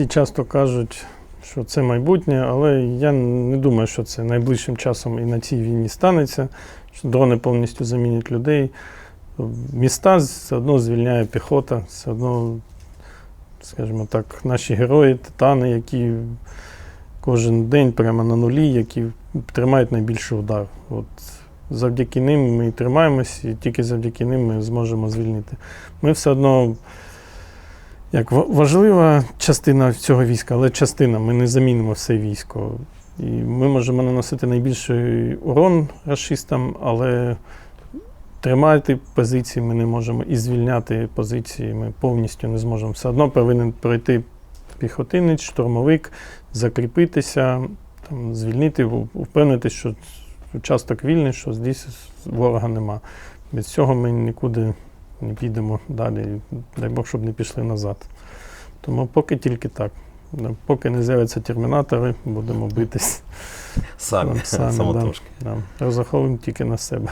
Всі часто кажуть, що це майбутнє, але я не думаю, що це найближчим часом і на цій війні станеться, що дрони повністю замінять людей. Міста все одно звільняє піхота, все одно, скажімо так, наші герої, титани, які кожен день прямо на нулі, які тримають найбільший удар. От завдяки ним ми тримаємось, і тільки завдяки ним ми зможемо звільнити. Ми все одно як важлива частина цього війська, але частина, ми не замінимо все військо. І ми можемо наносити найбільший урон расистам, але тримати позиції ми не можемо і звільняти позиції ми повністю не зможемо. Все одно повинен пройти піхотинець, штурмовик, закріпитися, там, звільнити, впевнитися, що участок вільний, що здесь ворога нема. Без цього ми нікуди не підемо далі. Дай Бог, щоб не пішли назад. Тому поки тільки так. Поки не з'являться термінатори, будемо битись Самі, самі, самотужки. да. Розраховуємо тільки на себе.